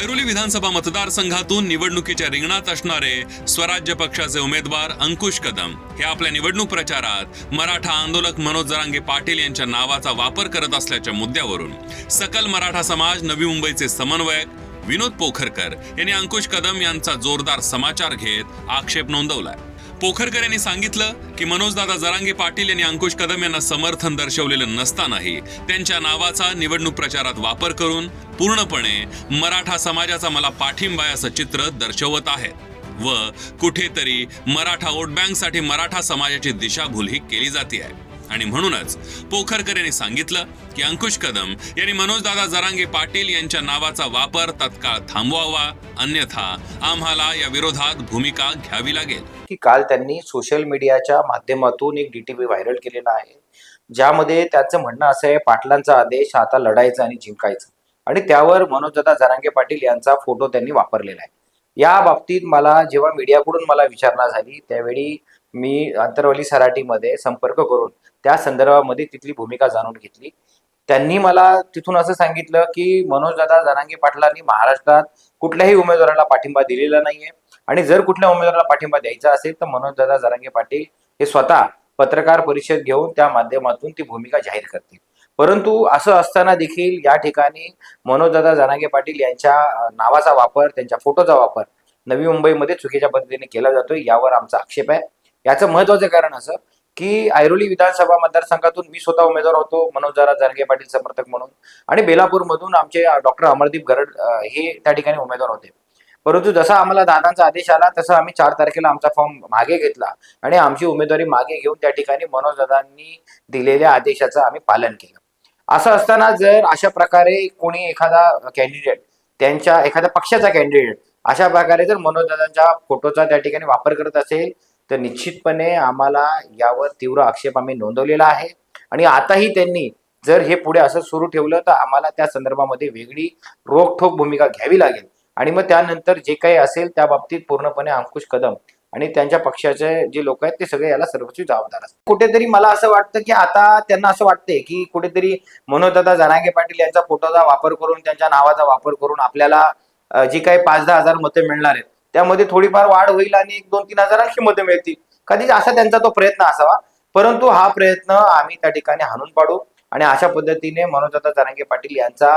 ऐरोली विधानसभा मतदारसंघातून निवडणुकीच्या रिंगणात असणारे स्वराज्य पक्षाचे उमेदवार अंकुश कदम. हे आपल्या निवडणूक प्रचारात मराठा आंदोलक मनोज जरांगे पाटील यांच्या नावाचा वापर करत असल्याच्या मुद्द्यावरून सकल मराठा समाज नवी मुंबईचे समन्वयक विनोद पोखरकर यांनी अंकुश कदम यांचा जोरदार समाचार घेत आक्षेप नोंदवलाय. पोखरकर यांनी सांगितलं की मनोजदादा जरांगे पाटील यांनी अंकुश कदम यांना समर्थन दर्शवलेलं नसतानाही त्यांच्या नावाचा निवडणूक प्रचारात वापर करून पूर्णपणे मराठा समाजाचा मला पाठिंबा याचं असं चित्र दर्शवत आहेत. व कुठेतरी मराठा वोट बँकसाठी मराठा समाजाची दिशाभूल ही केली जाते आहे. आणि म्हणूनच पोखरकर यांनी सांगितलं की अंकुश कदम यांनी मनोजदादा जरांगे पाटील यांच्या नावाचा वापर तत्काळ थांबवावा अन्यथा आम्हाला या विरोधात भूमिका घ्यावी लागेल. की काल त्यांनी सोशल मीडियाच्या माध्यमातून एक डीटीव्ही व्हायरल केलेला आहे ज्यामध्ये त्याचं म्हणणं असं आहे पाटलांचा आदेश आता लढायचा आणि जिंकायचा. आणि त्यावर मनोजदादा जरांगे पाटील यांचा फोटो त्यांनी वापरलेला आहे. या बाबतीत मला जेव्हा मीडियाकडून मला विचारणा झाली त्यावेळी मी अंतरवली सराटीमध्ये संपर्क करून त्या संदर्भामध्ये तिथली भूमिका जाणून घेतली. त्यांनी मला तिथून असं सांगितलं की मनोजदादा जरांगे पाटलांनी महाराष्ट्रात कुठल्याही उमेदवाराला पाठिंबा दिलेला नाहीये. आणि जर कुठल्या उमेदवाराला पाठिंबा द्यायचा असेल तर मनोजदादा जरांगे पाटील हे स्वतः पत्रकार परिषद घेऊन त्या माध्यमातून ती भूमिका जाहीर करतील. परंतु असं असताना देखील या ठिकाणी मनोजदादा जरांगे पाटील यांच्या नावाचा वापर त्यांच्या फोटोचा वापर नवी मुंबईमध्ये चुकीच्या पद्धतीने केला जातोय यावर आमचा आक्षेप आहे. याचं महत्वाचं कारण असं की ऐरोली विधानसभा मतदारसंघातून मी स्वतः उमेदवार होतो मनोजदादा जरांगे पाटील समर्थक म्हणून. आणि बेलापूरमधून आमचे डॉक्टर अमरदीप गरड हे त्या ठिकाणी उमेदवार होते. परंतु जसा आम्हाला दादांचा आदेश आला तसा आम्ही चार तारखेला आमचा फॉर्म मागे घेतला आणि आमची उमेदवारी मागे घेऊन त्या ठिकाणी मनोजदादांनी दिलेल्या आदेशाचं आम्ही पालन केलं. असं असताना जर अशा प्रकारे कोणी एखादा कॅन्डिडेट त्यांच्या एखाद्या पक्षाचा कॅन्डिडेट अशा प्रकारे जर मनोजदादांच्या फोटोचा त्या ठिकाणी वापर करत असेल तर निश्चितपणे आम्हाला यावर तीव्र आक्षेप आम्ही नोंदवलेला आहे. आणि आताही त्यांनी जर हे पुढे असं सुरू ठेवलं तर आम्हाला त्या संदर्भामध्ये वेगळी रोखठोक भूमिका घ्यावी लागेल. आणि मग त्यानंतर जे काही असेल त्या बाबतीत पूर्णपणे अंकुश कदम आणि त्यांच्या पक्षाचे जे लोक आहेत ते सगळे याला सर्वस्वी जबाबदार असतात. कुठेतरी मला असं वाटतं की आता त्यांना असं वाटतंय की कुठेतरी मनोजदादा जनांगे पाटील यांचा फोटोचा वापर करून त्यांच्या नावाचा वापर करून आपल्याला जी काही पाच दहा हजार मतं मिळणार आहेत त्यामध्ये थोडीफार वाढ होईल आणि एक दोन तीन हजारांची मतं मिळतील. कधीच असा त्यांचा तो प्रयत्न असावा. परंतु हा प्रयत्न आम्ही त्या ठिकाणी हाणून पाडू. आणि अशा पद्धतीने मनोजदादा जरांगे पाटील यांचा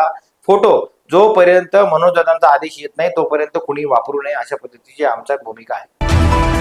फोटो जोपर्यंत मनोजदादांचा आदेश येत नाही तोपर्यंत कुणी वापरू नये अशा पद्धतीची आमच्या भूमिका आहे.